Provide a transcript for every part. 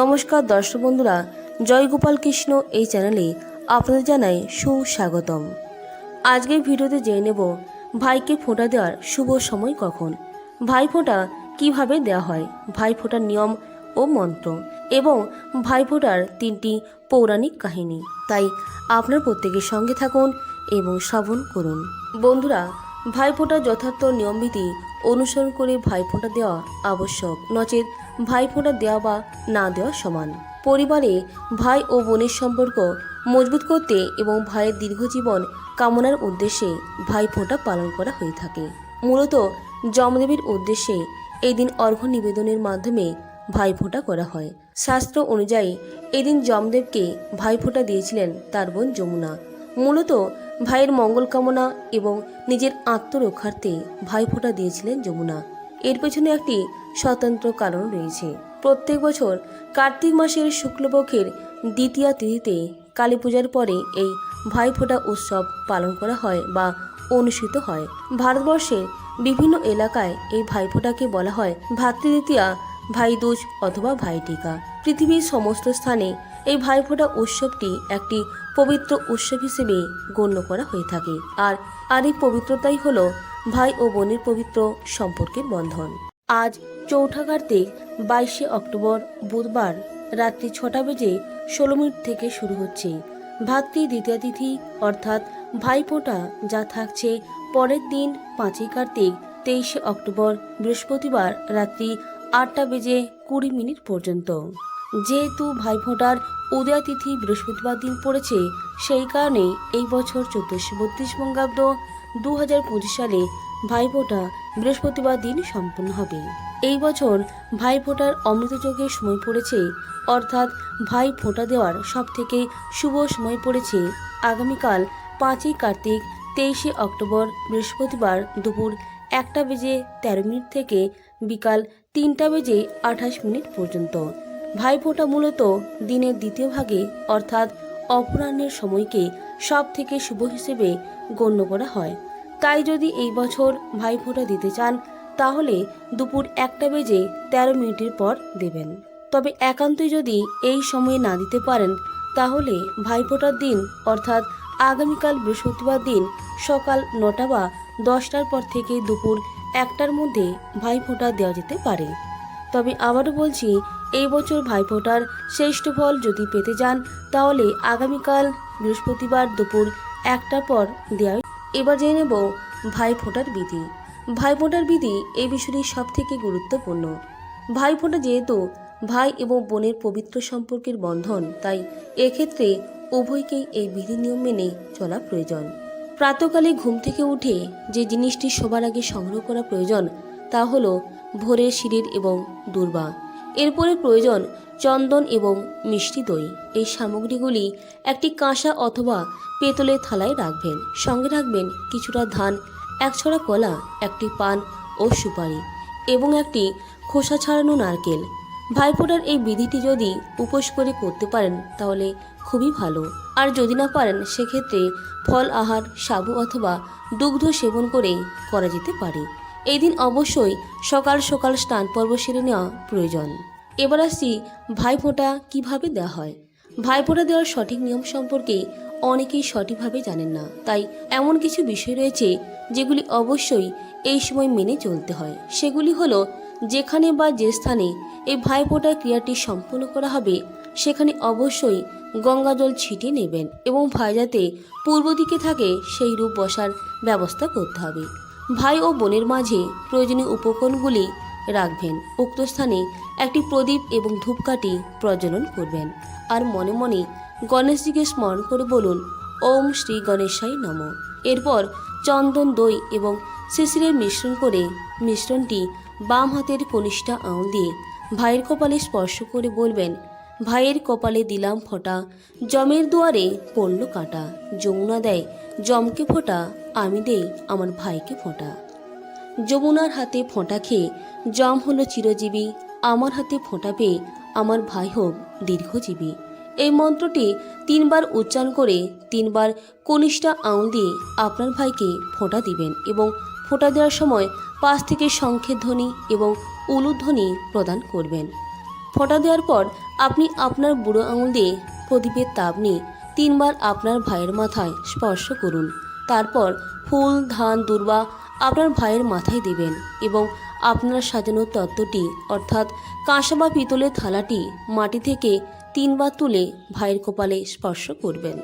নমস্কার দর্শক বন্ধুরা, জয় গোপাল কৃষ্ণ এই চ্যানেলে আপনাদের জানাই সুস্বাগতম। আজকের ভিডিওতে জেনে নেব ভাইকে ফোঁটা দেওয়ার শুভ সময় কখন। ভাই ফোঁটা কীভাবে দেওয়া হয়, ভাই ফোঁটার নিয়ম ও মন্ত্র এবং ভাই ফোঁটার তিনটি পৌরাণিক কাহিনী। তাই আপনার প্রত্যেকের সঙ্গে থাকুন এবং শ্রবণ করুন। বন্ধুরা ভাইফোঁটার যথার্থ নিয়মবিধি অনুসরণ করে ভাইফোঁটা দেওয়া আবশ্যক। নচেত ভাইফোঁটা দেওয়া বা না দেওয়া সমান। পরিবারে ভাই ও বোনের সম্পর্ক মজবুত করতে এবং ভাইয়ের দীর্ঘজীবন কামনার উদ্দেশ্যে ভাইফোঁটা পালন করা হয়ে থাকে। মূলত যমদেবের উদ্দেশ্যে এই দিন অর্ঘ্য নিবেদনের মাধ্যমে ভাইফোঁটা করা হয়। শাস্ত্র অনুযায়ী এদিন যমদেবকে ভাইফোঁটা দিয়েছিলেন তার বোন যমুনা। মূলত ভাইয়ের মঙ্গল কামনা এবং নিজের আত্মরক্ষার্থে ভাইফোঁটা দিয়েছিলেন যমুনা। এর পেছনে একটি স্বতন্ত্র কারণ রয়েছে। প্রত্যেক বছর কার্তিক মাসের শুক্লপক্ষের দ্বিতীয়া তিথিতে কালী পূজার পরে এই ভাইফোঁটা উৎসব পালন করা হয় বা অনুষ্ঠিত হয়। ভারতবর্ষের বিভিন্ন এলাকায় এই ভাইফোঁটাকে বলা হয় ভাতৃদ্বিতীয়া, ভাইদুজ অথবা ভাইটিকা। পৃথিবীর সমস্ত স্থানে এই ভাইফোঁটা উৎসবটি একটি পবিত্র উৎসব হিসেবে গণ্য করা হয়ে থাকে। আর আর এই পবিত্রতাই হল ভাই ও বোনের পবিত্র সম্পর্কের বন্ধন। আজ চৌঠা কার্তিক বাইশে অক্টোবর বুধবার রাত্রি ছটা বেজে ষোলো মিনিট থেকে শুরু হচ্ছে। ভাতৃ দ্বিতীয় তিথি, অর্থাৎ ভাইফোঁটা যা থাকছে পরের দিন পাঁচই কার্তিক, তেইশে অক্টোবর বৃহস্পতিবার রাত্রি আটটা বেজে কুড়ি মিনিট পর্যন্ত। যেহেতু ভাইফোঁটার উদয়াতিথি বৃহস্পতিবার দিন পড়েছে, সেই কারণে এই বছর চোদ্দশো বত্রিশ বঙ্গাব্দ দু হাজার পঁচিশ সালে ভাইফোঁটা বৃহস্পতিবার দিন সম্পন্ন হবে। এই বছর ভাইফোঁটার অমৃতযোগের সময় পড়েছে, অর্থাৎ ভাই ফোঁটা দেওয়ার সব থেকে শুভ সময় পড়েছে আগামীকাল পাঁচই কার্তিক, তেইশে অক্টোবর বৃহস্পতিবার দুপুর একটা বেজে তেরো মিনিট থেকে বিকাল তিনটা বেজে আঠাশ মিনিট পর্যন্ত। ভাইফোঁটা মূলত দিনের দ্বিতীয় ভাগে, অর্থাৎ অপরাহ্নের সময়কে সব থেকে শুভ হিসেবে গণ্য করা হয়। তাই যদি এই বছর ভাইফোঁটা দিতে চান, তাহলে দুপুর একটা বেজে তেরো মিনিটের পর দেবেন। তবে একান্তই যদি এই সময়ে না দিতে পারেন, তাহলে ভাইফোঁটার দিন, অর্থাৎ আগামীকাল বৃহস্পতিবার দিন সকাল নটা বা দশটার পর থেকে দুপুর একটার মধ্যে ভাইফোঁটা দেওয়া যেতে পারে। তবে আবারও বলছি এই বছর ভাইফোঁটার শ্রেষ্ঠ ফল যদি পেতে যান, তাহলে আগামীকাল বৃহস্পতিবার দুপুর একটার পর দেওয়া এবার জেনে নেব ভাইফোঁটার বিধি। ভাইফোঁটার বিধি এই বিষয়টি সব থেকে গুরুত্বপূর্ণ। ভাইফোঁটা যেহেতু ভাই এবং বোনের পবিত্র সম্পর্কের বন্ধন, তাই এক্ষেত্রে উভয়কেই এই বিধি নিয়ম মেনে চলা প্রয়োজন। প্রাতকালে ঘুম থেকে উঠে যে জিনিসটি সবার আগে সংগ্রহ করা প্রয়োজন, তা হলো ভোরের শিরির এবং দুর্বা। এরপরে প্রয়োজন চন্দন এবং মিষ্টি দই। এই সামগ্রীগুলি একটি কাঁসা অথবা পেতলের থালায় রাখবেন। সঙ্গে রাখবেন কিছুটা ধান এক ছড়া কলা, একটি পান ও সুপারি এবং একটি খোসা ছাড়ানো নারকেল। ভাইফোঁটার এই বিধিটি যদি উপোস করে করতে পারেন, তাহলে খুবই ভালো। আর যদি না পারেন, সেক্ষেত্রে ফল আহার, সাবু অথবা দুগ্ধ সেবন করে করা যেতে পারে। এই দিন অবশ্যই সকাল সকাল স্নান পর্ব সেরে নেওয়া প্রয়োজন। এবার আসছি ভাইফোঁটা কীভাবে দেওয়া হয়। ভাইফোঁটা দেওয়ার সঠিক নিয়ম সম্পর্কে অনেকেই সঠিকভাবে জানেন না। তাই এমন কিছু বিষয় রয়েছে যেগুলি অবশ্যই এই সময় মেনে চলতে হয়। সেগুলি হলো যেখানে বা যে স্থানে এই ভাইফোঁটার ক্রিয়াটি সম্পন্ন করা হবে, সেখানে অবশ্যই গঙ্গাজল ছিটিয়ে নেবেন এবং ভাই যাতে পূর্ব দিকে থাকে সেই রূপ বসার ব্যবস্থা করতে হবে। ভাই ও বোনের মাঝে প্রয়োজনীয় উপকরণগুলি রাখবেন। উক্ত স্থানে একটি প্রদীপ এবং ধূপকাঠি প্রজ্বলন করবেন। আর মনে মনে গণেশজিকে স্মরণ করে বলুন, ওম শ্রী গণেশাই নম। এরপর চন্দন, দই এবং শিশিরের মিশ্রণ করে মিশ্রণটি বাম হাতের কনিষ্ঠা আঙুল দিয়ে ভাইয়ের কপালে স্পর্শ করে বলবেন, ভাইয়ের কপালে দিলাম ফোঁটা, জমের দুয়ারে পড়ল কাটা। যমুনা দেয় জমকে ফোঁটা, আমি দেই আমার ভাইকে ফোঁটা। যমুনার হাতে ফোঁটা খেয়ে জম হলো চিরজীবী, আমার হাতে ফোঁটা পেয়ে আমার ভাই হোক দীর্ঘজীবী। এই মন্ত্রটি তিনবার উচ্চারণ করে তিনবার কনিষ্ঠা আঙুল দিয়ে আপনার ভাইকে ফোঁটা দিবেন এবং ফোঁটা দেওয়ার সময় পাশ থেকে শঙ্খের ধ্বনি এবং উলুধ্বনি প্রদান করবেন। ফোঁটা দেওয়ার পর আপনি আপনার বুড়ো আঙুল দিয়ে প্রদীপের তাপ নিয়ে তিনবার আপনার ভাইয়ের মাথায় স্পর্শ করুন। তারপর ফুল, ধান, দুর্বা আপনার ভাইয়ের মাথায় দেবেন এবং আপনার সাজানো তত্ত্বটি, অর্থাৎ কাঁসা বা পিতলের থালাটি মাটি থেকে তিনবার তুলে ভাইয়ের কপালে স্পর্শ করবেন।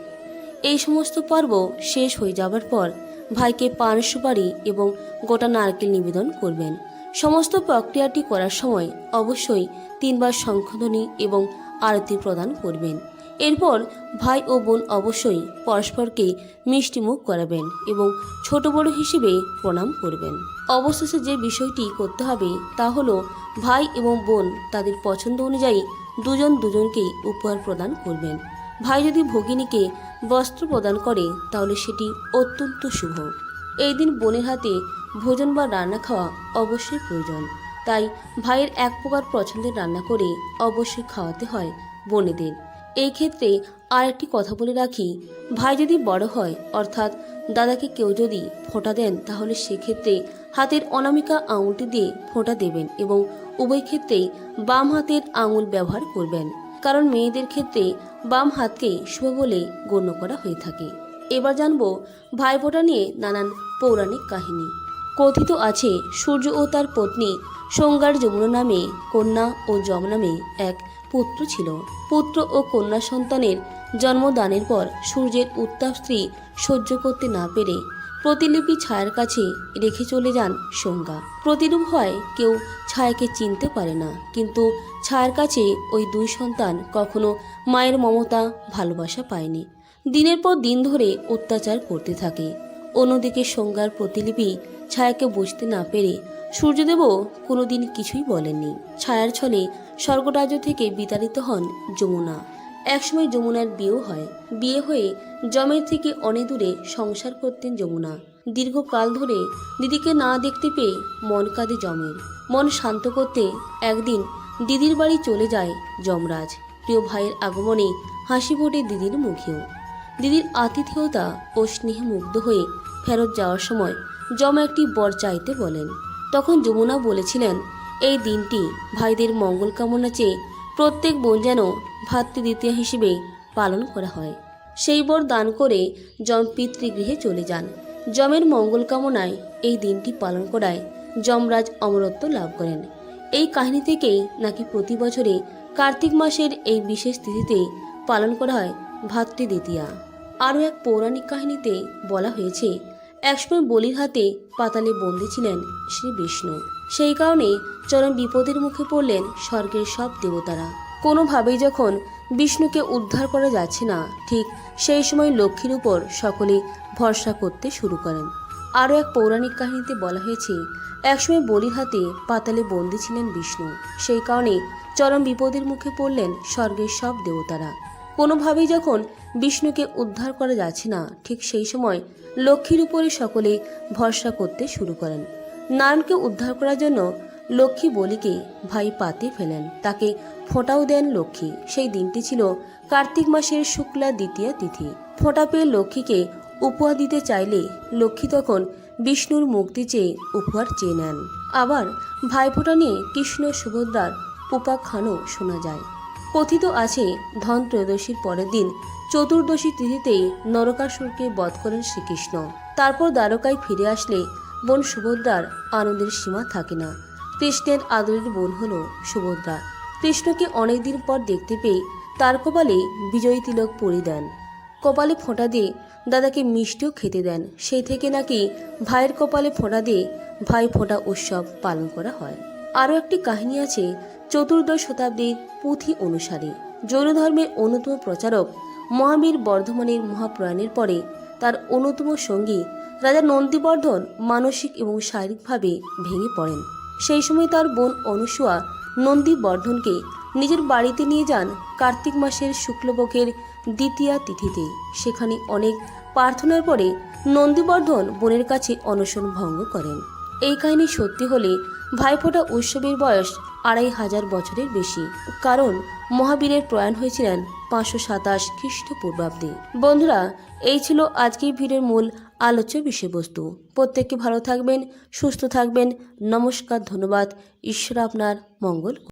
এই সমস্ত পর্ব শেষ হয়ে যাবার পর ভাইকে পান, সুপারি এবং গোটা নারকেল নিবেদন করবেন। সমস্ত প্রক্রিয়াটি করার সময় অবশ্যই তিনবার শঙ্খধ্বনি এবং আরতি প্রদান করবেন। এরপর ভাই ও বোন অবশ্যই পরস্পরকে মিষ্টিমুখ করাবেন এবং ছোট বড় হিসেবে প্রণাম করবেন। অবশেষে যে বিষয়টি করতে হবে তা হলো, ভাই এবং বোন তাদের পছন্দ অনুযায়ী দুজন দুজনকেই উপহার প্রদান করবেন। ভাই যদি ভগিনীকে বস্ত্র প্রদান করে, তাহলে সেটি অত্যন্ত শুভ। এই দিন বোনের হাতে ভোজন বা রান্না খাওয়া অবশ্যই প্রয়োজন। তাই ভাইয়ের এক প্রকার পছন্দের রান্না করে অবশ্যই খাওয়াতে হয় বোনেদের। এই ক্ষেত্রে আর একটি কথা বলে রাখি। ভাই যদি বড় হয়, অর্থাৎ দাদাকে কেউ যদি ফোঁটা দেন, তাহলে সেক্ষেত্রে হাতের অনামিকা আঙুলটি দিয়ে ফোঁটা দেবেন এবং উভয় ক্ষেত্রেই বাম হাতের আঙুল ব্যবহার করবেন। কারণ মেয়েদের ক্ষেত্রে বাম হাতকে শুভ বলে গণ্য করা হয়ে থাকে। এবার জানব ভাইফোঁটা নিয়ে নানান পৌরাণিক কাহিনী। কথিত আছে, সূর্য ও তার পত্নী সংজ্ঞার যমুনা নামে কন্যা ও যম নামে এক পুত্র ছিল। পুত্র ও কন্যা সন্তানের জন্মদানের পর সূর্যের উত্তাপ স্ত্রী সহ্য করতে না পেরে প্রতিলিপি ছায়ার কাছে রেখে চলে যান সংজ্ঞা প্রতিরূপ হয় কেউ ছায়াকে চিনতে পারে না, কিন্তু ছায়ার কাছে ওই দুই সন্তান কখনো মায়ের মমতা, ভালোবাসা পায়নি। দিনের পর দিন ধরে অত্যাচার করতে থাকে। অন্যদিকে সংজ্ঞার প্রতিলিপি ছায়াকে বুঝতে না পেরে সূর্যদেবও কোনোদিন কিছুই বলেননি। ছায়ার ছলে স্বর্গরাজ্য থেকে বিতাড়িত হন যমুনা। একসময় যমুনার বিয়েও হয়। বিয়ে হয়ে জমের থেকে অনেক দূরে সংসার করতেন যমুনা। দীর্ঘকাল ধরে দিদিকে না দেখতে পেয়ে মন কাঁদে জমের। মন শান্ত করতে একদিন দিদির বাড়ি চলে যায় যমরাজ। প্রিয় ভাইয়ের আগমনে হাসি ফোটে দিদির মুখেও। দিদির আতিথেয়তা ও স্নেহে মুগ্ধ হয়ে ফেরত যাওয়ার সময় যম একটি বর চাইতে বলেন। তখন যমুনা বলেছিলেন এই দিনটি ভাইদের মঙ্গল কামনা চেয়ে প্রত্যেক বোন যেন ভাতৃদ্বিতীয় হিসেবে পালন করা হয়। সেই বর দান করে যম পিতৃগৃহে চলে যান। যমের মঙ্গল কামনায় এই দিনটি পালন করায় যমরাজ অমরত্ব লাভ করেন। এই কাহিনী থেকেই নাকি প্রতি বছরে কার্তিক মাসের এই বিশেষ তিথিতে পালন করা হয় ভাতৃদ্বিতীয়া। আরও এক পৌরাণিক কাহিনীতে বলা হয়েছে একসময় বলির হাতে পাতালে বন্দী ছিলেন শ্রী বিষ্ণু। সেই কারণে চরম বিপদের মুখে পড়লেন স্বর্গের সব দেবতারা। কোনোভাবেই যখন বিষ্ণুকে উদ্ধার করা যাচ্ছে না, ঠিক সেই সময় লক্ষ্মীর উপর সকলে ভরসা করতে শুরু করেন। আরও এক পৌরাণিক কাহিনীতে বলা হয়েছে, একসময় বলির হাতে পাতালে বন্দী ছিলেন বিষ্ণু। সেই কারণে চরম বিপদের মুখে পড়লেন স্বর্গের সব দেবতারা। কোনোভাবেই যখন বিষ্ণুকে উদ্ধার করা যাচ্ছে না, ঠিক সেই সময় লক্ষ্মীর উপরে সকলে ভরসা করতে শুরু করেন। নারায়ণকে উদ্ধার করার জন্য লক্ষ্মী বলিকে ভাই পাতে ফেলেন। তাকে ফোঁটাও দেন লক্ষ্মী। সেই দিনটি ছিল কার্তিক মাসের শুক্লা দ্বিতীয় তিথি। ফোঁটা পেয়ে লক্ষ্মীকে উপহার দিতে চাইলে লক্ষ্মী তখন বিষ্ণুর মুক্তি চেয়ে উপহার চেয়ে নেন। আবার ভাইফোঁটা নিয়ে কৃষ্ণ সুভদ্রার উপাখ্যানও শোনা যায়। কথিত আছে, ধন ত্রয়োদশীর পরের দিন চতুর্দশী তিথিতেই নরকাসুরকে বধ করেন শ্রীকৃষ্ণ। তারপর দ্বারকায় ফিরে আসলে বোন সুভদ্রার আনন্দের সীমা থাকে না। কৃষ্ণের আদরের বোন হল সুভদ্রা। কৃষ্ণকে অনেকদিন পর দেখতে পেয়ে তার কপালে বিজয়ী তিলক পরি দেন। কপালে ফোঁটা দিয়ে দাদাকে মিষ্টিও খেতে দেন। সেই থেকে নাকি ভাইয়ের কপালে ফোঁটা দিয়ে ভাই ফোঁটা উৎসব পালন করা হয়। আরও একটি কাহিনী আছে চতুর্দশ শতাব্দীর পুঁথি অনুসারে। জৈন ধর্মের অন্যতম প্রচারক মহাবীর বর্ধমানের মহাপ্রয়াণের পরে তার অন্যতম সঙ্গী রাজা নন্দীবর্ধন মানসিক এবং শারীরিকভাবে ভেঙে পড়েন। সেই সময় তার বোন অনুসুয়া নন্দীবর্ধনকে নিজের বাড়িতে নিয়ে যান কার্তিক মাসের শুক্লপক্ষের দ্বিতীয়া তিথিতে। সেখানে অনেক প্রার্থনার পরে নন্দীবর্ধন বোনের কাছে অনশন ভঙ্গ করেন। এই কাহিনী সত্যি হলে ভাইফোঁটা উৎসবের বয়স আড়াই হাজার বছরের বেশি। কারণ মহাবীরের প্রয়াণ হয়েছিলেন পাঁচশো সাতাশ খ্রিস্টপূর্বাব্দে। বন্ধুরা, এই ছিল আজকের ভিডিওর মূল আলোচ্য বিষয়বস্তু। প্রত্যেককে ভালো থাকবেন, সুস্থ থাকবেন। নমস্কার, ধন্যবাদ। ঈশ্বর আপনার মঙ্গল